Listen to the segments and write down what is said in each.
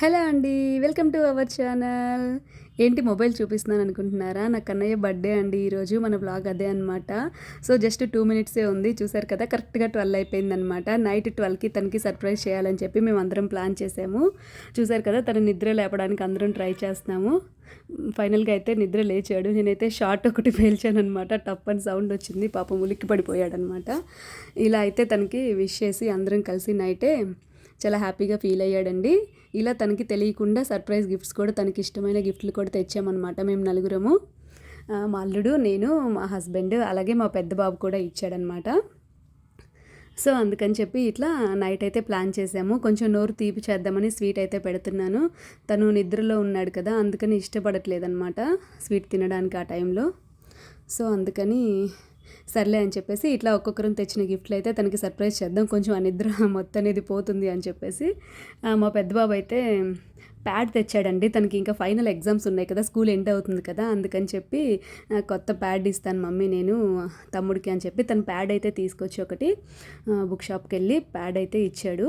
Hello అండి welcome to our channel. ఏంటి mobile చూపిస్తున్నాను అనుకుంటున్నారా? నా కన్నయ్య బర్త్డే అండి ఈరోజు మన బ్లాగ్ అదే అనమాట సో జస్ట్ టూ మినిట్సే ఉంది చూసారు కదా? కరెక్ట్గా ట్వెల్వ్ అయిపోయింది అనమాట నైట్ ట్వెల్వ్కి తనకి సర్ప్రైజ్ చేయాలని చెప్పి మేము అందరం ప్లాన్ చేసాము. చూసారు కదా? తన నిద్ర లేపడానికి అందరం ట్రై చేస్తున్నాము. ఫైనల్గా అయితే నిద్ర లేచాడు. నేనైతే షార్ట్ ఒకటి పేల్చాను అనమాట టప్ అని సౌండ్ వచ్చింది. పాపం ఉలిక్కి పడిపోయాడనమాట ఇలా అయితే తనకి విష్ చేసి అందరం కలిసి నైటే చాలా హ్యాపీగా ఫీల్ అయ్యాడండి. ఇలా తనకి తెలియకుండా సర్ప్రైజ్ గిఫ్ట్స్ కూడా తనకి ఇష్టమైన గిఫ్ట్లు కూడా తెచ్చామన్నమాట మేము నలుగురము. మా అల్లుడు నేను మా హస్బెండ్ అలాగే మా పెద్ద బాబు కూడా ఇచ్చాడనమాట సో అందుకని చెప్పి ఇట్లా నైట్ అయితే ప్లాన్ చేసాము. కొంచెం నోరు తీపి చేద్దామని స్వీట్ అయితే పెడుతున్నాను. తను నిద్రలో ఉన్నాడు కదా అందుకని ఇష్టపడట్లేదనమాట స్వీట్ తినడానికి ఆ టైంలో. సో అందుకని సర్లే అని చెప్పేసి ఇట్లా ఒక్కొక్కరం తెచ్చిన గిఫ్ట్లు అయితే తనకి సర్ప్రైజ్ చేద్దాం. కొంచెం ఆ నిద్ర మొత్తం అనేది పోతుంది అని చెప్పేసి మా పెద్ద బాబు అయితే ప్యాడ్ తెచ్చాడండి. తనకి ఇంకా ఫైనల్ ఎగ్జామ్స్ ఉన్నాయి కదా స్కూల్ ఎండ్ అవుతుంది కదా అందుకని చెప్పి కొత్త ప్యాడ్ ఇస్తాను మమ్మీ నేను తమ్ముడికి అని చెప్పి తను ప్యాడ్ అయితే తీసుకొచ్చి ఒకటి బుక్ షాప్కి వెళ్ళి ప్యాడ్ అయితే ఇచ్చాడు.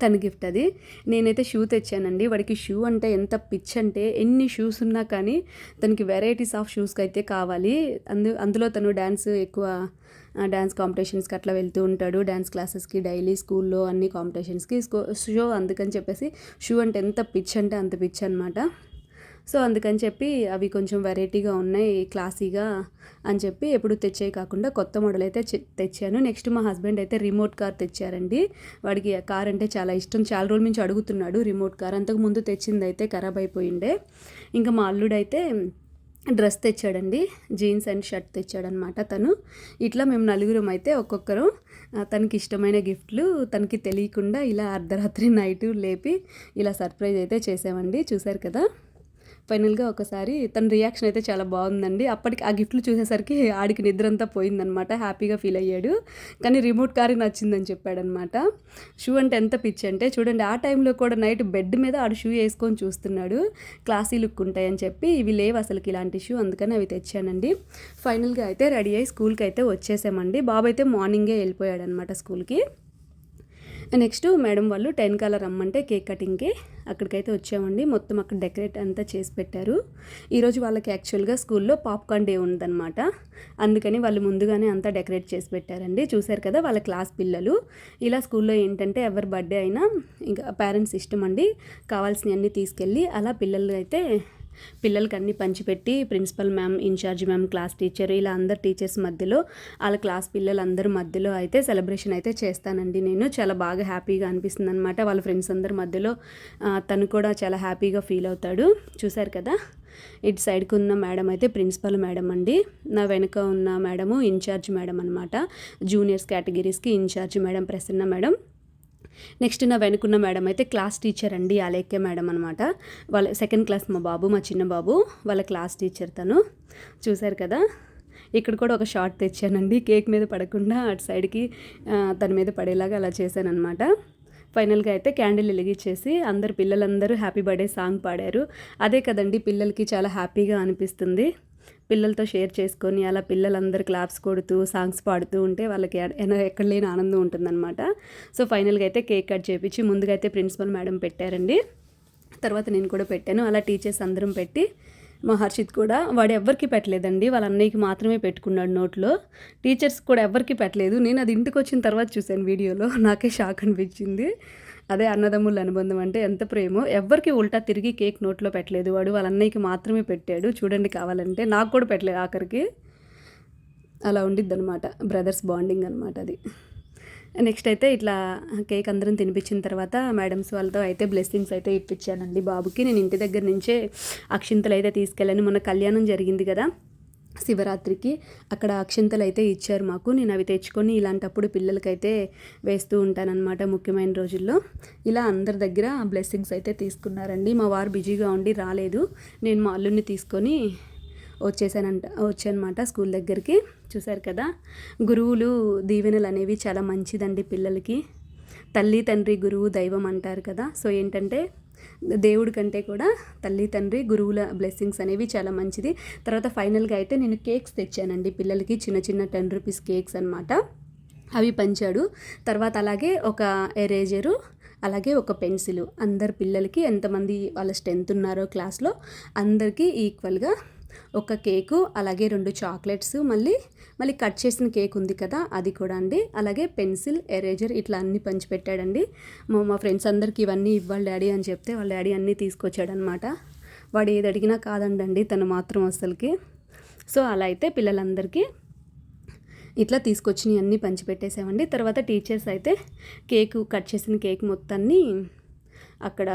తన గిఫ్ట్ అది. నేనైతే షూ తెచ్చానండి. వాడికి షూ అంటే ఎంత పిచ్ అంటే ఎన్ని షూస్ ఉన్నా కానీ తనకి వెరైటీస్ ఆఫ్ షూస్కి అయితే కావాలి. అందు అందులో తను డ్యాన్స్ ఎక్కువ డ్యాన్స్ కాంపిటీషన్స్కి అట్లా వెళ్తూ ఉంటాడు. డ్యాన్స్ క్లాసెస్కి డైలీ స్కూల్లో అన్ని కాంపిటీషన్స్కి షో అందుకని చెప్పేసి షూ అంటే ఎంత పిచ్ అంటే అంత పిచ్ అనమాట సో అందుకని చెప్పి అవి కొంచెం వెరైటీగా ఉన్నాయి క్లాసీగా అని చెప్పి ఎప్పుడు తెచ్చేవి కాకుండా కొత్త మోడల్ అయితే తెచ్చాను. నెక్స్ట్ మా హస్బెండ్ అయితే రిమోట్ కార్ తెచ్చారండి. వాడికి కార్ అంటే చాలా ఇష్టం. చాలా రోజుల నుంచి అడుగుతున్నాడు రిమోట్ కార్. అంతకు ముందు తెచ్చింది అయితే ఖరాబ్ అయిపోయిండే. ఇంకా మా అల్లుడైతే డ్రెస్ తెచ్చాడండి. జీన్స్ అండ్ షర్ట్ తెచ్చాడనమాట తను. ఇట్లా మేము నలుగురం అయితే ఒక్కొక్కరు తనకి ఇష్టమైన గిఫ్ట్లు తనకి తెలియకుండా ఇలా అర్ధరాత్రి నైటు లేపి ఇలా సర్ప్రైజ్ అయితే చేసామండి. చూశారు కదా? ఫైనల్గా ఒకసారి తన రియాక్షన్ అయితే చాలా బాగుందండి. అప్పటికి ఆ గిఫ్ట్లు చూసేసరికి ఆడికి నిద్ర అంతా పోయిందనమాట. హ్యాపీగా ఫీల్ అయ్యాడు. కానీ రిమోట్ కార్ నచ్చిందని చెప్పాడనమాట. షూ అంటే ఎంత పిచ్చి అంటే చూడండి ఆ టైంలో కూడా నైట్ బెడ్ మీద ఆడు షూ వేసుకొని చూస్తున్నాడు. క్లాసీ లుక్ ఉంటాయని చెప్పి ఇవి లేవు అసలుకి ఇలాంటి షూ అందుకని అవి తెచ్చానండి. ఫైనల్గా అయితే రెడీ అయ్యి స్కూల్కి అయితే వచ్చేసామండి. బాబు అయితే మార్నింగే వెళ్ళిపోయాడనమాట స్కూల్కి. నెక్స్ట్ మేడం వాళ్ళు టెన్ కలర్ రమ్మంటే కేక్ కటింగ్కి అక్కడికైతే వచ్చామండి. మొత్తం అక్కడ డెకరేట్ అంతా చేసి పెట్టారు. ఈరోజు వాళ్ళకి యాక్చువల్గా స్కూల్లో పాప్కార్న్ డే ఉందన్నమాట. అందుకని వాళ్ళు ముందుగానే అంతా డెకరేట్ చేసి పెట్టారండి. చూశారు కదా వాళ్ళ క్లాస్ పిల్లలు. ఇలా స్కూల్లో ఏంటంటే ఎవరి బర్త్డే అయినా ఇంకా పేరెంట్స్ ఇష్టం అండి. కావాల్సినవన్నీ తీసుకెళ్ళి అలా పిల్లలు అయితే పిల్లలకి అన్నీ పంచిపెట్టి principal ma'am in-charge ma'am class teacher ఇలా అందరు టీచర్స్ మధ్యలో వాళ్ళ క్లాస్ పిల్లలందరి మధ్యలో అయితే సెలబ్రేషన్ అయితే చేస్తానండి నేను. చాలా బాగా హ్యాపీగా అనిపిస్తుంది అనమాట వాళ్ళ ఫ్రెండ్స్ అందరి మధ్యలో తను కూడా చాలా హ్యాపీగా ఫీల్ అవుతాడు. చూశారు కదా? ఇటు సైడ్కి ఉన్న మేడం అయితే ప్రిన్సిపల్ మేడం అండి. నా వెనుక ఉన్న మేడము ఇన్ఛార్జ్ మేడం అనమాట juniors కేటగిరీస్కి in-charge madam Prasanna madam. Next నా వెనుకున్న మేడం అయితే క్లాస్ టీచర్ అండి అలేకే మేడం అనమాట వాళ్ళ సెకండ్ క్లాస్ మా బాబు మా చిన్న బాబు వాళ్ళ క్లాస్ టీచర్ తను. చూశారు కదా? ఇక్కడ కూడా ఒక షార్ట్ తెచ్చానండి. కేక్ మీద పడకుండా అటు సైడ్కి తన మీద పడేలాగా అలా చేశానమాట ఫైనల్గా అయితే క్యాండిల్ వెలిగించేసి అందరు పిల్లలందరూ హ్యాపీ బర్త్డే సాంగ్ పాడారు. అదే కదండి పిల్లలకి చాలా హ్యాపీగా అనిపిస్తుంది. పిల్లలతో షేర్ చేసుకొని అలా పిల్లలందరూ క్లాప్స్ కొడుతూ సాంగ్స్ పాడుతూ ఉంటే వాళ్ళకి ఎక్కడ లేని ఆనందం ఉంటుందన్నమాట. సో ఫైనల్గా అయితే కేక్ కట్ చేపించి ముందుగా అయితే ప్రిన్సిపల్ మేడం పెట్టారండి. తర్వాత నేను కూడా పెట్టాను. అలా టీచర్స్ అందరం పెట్టి మా హర్షిత్ కూడా వాడు ఎవ్వరికి పెట్టలేదండి. వాళ్ళ అన్నయ్యకి మాత్రమే పెట్టుకున్నాడు నోట్లో. టీచర్స్ కూడా ఎవ్వరికి పెట్టలేదు. నేను అది ఇంటికి వచ్చిన తర్వాత చూశాను వీడియోలో. నాకే షాక్ అనిపించింది. అదే అన్నదమ్ముల అనుబంధం అంటే ఎంత ప్రేమో. ఎవ్వరికి ఉల్టా తిరిగి కేక్ నోట్లో పెట్టలేదు. వాడు వాళ్ళ అన్నయ్యకి మాత్రమే పెట్టాడు. చూడండి కావాలంటే నాకు కూడా పెట్టలేదు ఆఖరికి. అలా ఉండిద్ది అనమాట బ్రదర్స్ బాండింగ్ అనమాట అది. నెక్స్ట్ అయితే ఇట్లా కేక్ అందరం తినిపించిన తర్వాత మేడమ్స్ వాళ్ళతో అయితే బ్లెస్సింగ్స్ అయితే ఇప్పించానండి బాబుకి. నేను ఇంటి దగ్గర నుంచే అక్షింతలు అయితే తీసుకెళ్ళాను. మొన్న కళ్యాణం జరిగింది కదా. శివరాత్రికి అక్కడ అక్షింతలు అయితే ఇచ్చారు మాకు. నేను అవి తెచ్చుకొని ఇలాంటప్పుడు పిల్లలకైతే వేస్తూ ఉంటానన్నమాట ముఖ్యమైన రోజుల్లో. ఇలా అందరి దగ్గర బ్లెస్సింగ్స్ అయితే తీసుకున్నారండి. మా వారు బిజీగా ఉండి రాలేదు. నేను మా అల్లుని తీసుకొని వచ్చేసానంట వచ్చానమాట స్కూల్ దగ్గరికి. చూశారు కదా గురువులు దీవెనలు అనేవి చాలా మంచిదండి పిల్లలకి. తల్లి తండ్రి గురువు దైవం అంటారు కదా. సో ఏంటంటే దేవుడి కంటే కూడా తల్లి తండ్రి గురువుల బ్లెస్సింగ్స్ అనేవి చాలా మంచిది. తర్వాత ఫైనల్గా అయితే నేను కేక్స్ తెచ్చానండి. పిల్లలకి చిన్న చిన్న టెన్ రూపీస్ కేక్స్ అనమాట అవి పంచాడు. తర్వాత అలాగే ఒక ఎరేజరు అలాగే ఒక పెన్సిల్. అందరు పిల్లలకి ఎంతమంది వాళ్ళ స్ట్రెంత్ ఉన్నారో క్లాస్లో అందరికీ ఈక్వల్గా ఒక కేకు అలాగే రెండు చాక్లెట్స్ మళ్ళీ మళ్ళీ కట్ చేసిన కేక్ ఉంది కదా అది కూడా అండి. అలాగే పెన్సిల్ ఎరేజర్ ఇట్లా అన్నీ పంచిపెట్టాడండి. మా మా ఫ్రెండ్స్ అందరికి ఇవన్నీ ఇవ్వాలి డాడీ అని చెప్తే వాళ్ళ డాడీ అన్నీ తీసుకొచ్చాడనమాట వాడు ఏది అడిగినా కాదండండి తను మాత్రం అసలుకి సో అలా అయితే పిల్లలందరికీ ఇట్లా తీసుకొచ్చినవి అన్నీ పంచిపెట్టేసామండి. తర్వాత టీచర్స్ అయితే కేకు కట్ చేసిన కేక్ మొత్తాన్ని అక్కడ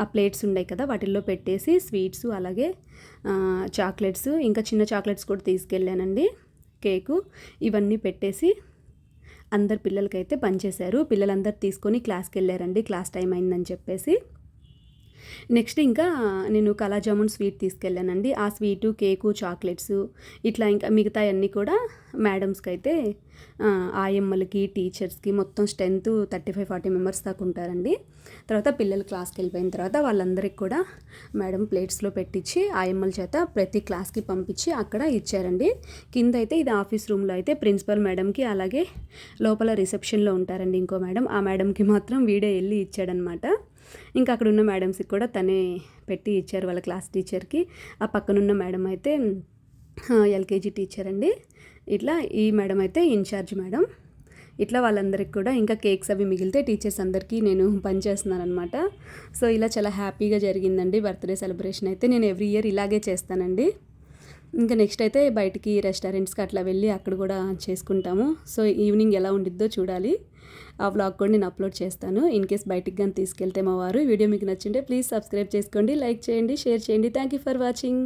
ఆ ప్లేట్స్ ఉన్నాయి కదా వాటిల్లో పెట్టేసి స్వీట్స్ అలాగే చాక్లెట్స్ ఇంకా చిన్న చాక్లెట్స్ కూడా తీసుకెళ్ళానండి కేకు. ఇవన్నీ పెట్టేసి అందరు పిల్లలకైతే పనిచేశారు పిల్లలందరూ తీసుకొని క్లాస్కి వెళ్ళారండి క్లాస్ టైం అయిందని చెప్పేసి. నెక్స్ట్ ఇంకా నేను కళాజామున్ స్వీట్ తీసుకెళ్ళానండి. ఆ స్వీటు కేకు చాక్లెట్స్ ఇట్లా ఇంకా మిగతా అన్నీ కూడా మేడమ్స్కి అయితే ఆయమ్మలకి టీచర్స్కి మొత్తం strength thirty five forty members దాకా ఉంటారండి. తర్వాత పిల్లలు క్లాస్కి వెళ్ళిపోయిన తర్వాత వాళ్ళందరికీ కూడా మేడం ప్లేట్స్లో పెట్టించి ఆయమ్మల చేత ప్రతి క్లాస్కి పంపించి అక్కడ ఇచ్చారండి. కింద అయితే ఇది ఆఫీస్ రూమ్లో అయితే ప్రిన్సిపల్ మేడంకి అలాగే లోపల రిసెప్షన్లో ఉంటారండి ఇంకో మేడం. ఆ మేడంకి మాత్రం వీడే వెళ్ళి ఇచ్చాడనమాట ఇంకా అక్కడ ఉన్న మేడమ్స్కి కూడా తనే పెట్టి ఇచ్చారు వాళ్ళ క్లాస్ టీచర్కి. ఆ పక్కనున్న మేడం అయితే ఎల్కేజీ టీచర్ అండి. ఇట్లా ఈ మేడం అయితే ఇన్ఛార్జ్ మేడం. ఇట్లా వాళ్ళందరికీ కూడా ఇంకా కేక్స్ అవి మిగిలితే టీచర్స్ అందరికీ నేను పనిచేస్తున్నాను అనమాట సో ఇలా చాలా హ్యాపీగా జరిగిందండి బర్త్డే సెలబ్రేషన్ అయితే. నేను ఎవ్రీ ఇయర్ ఇలాగే చేస్తానండి. ఇంకా నెక్స్ట్ అయితే బయటికి రెస్టారెంట్స్కి అట్లా వెళ్ళి అక్కడ కూడా చేసుకుంటాము. సో ఈవినింగ్ ఎలా ఉండిద్దో చూడాలి. ఆ వ్లాగ్ కూడా నేను అప్లోడ్ చేస్తాను. ఇన్ కేస్ బయటికి కానీ తీసుకెళ్తే మా వారు వీడియో మీకు నచ్చింటే ప్లీజ్ సబ్స్క్రైబ్ చేసుకోండి లైక్ చేయండి షేర్ చేయండి. Thank you for watching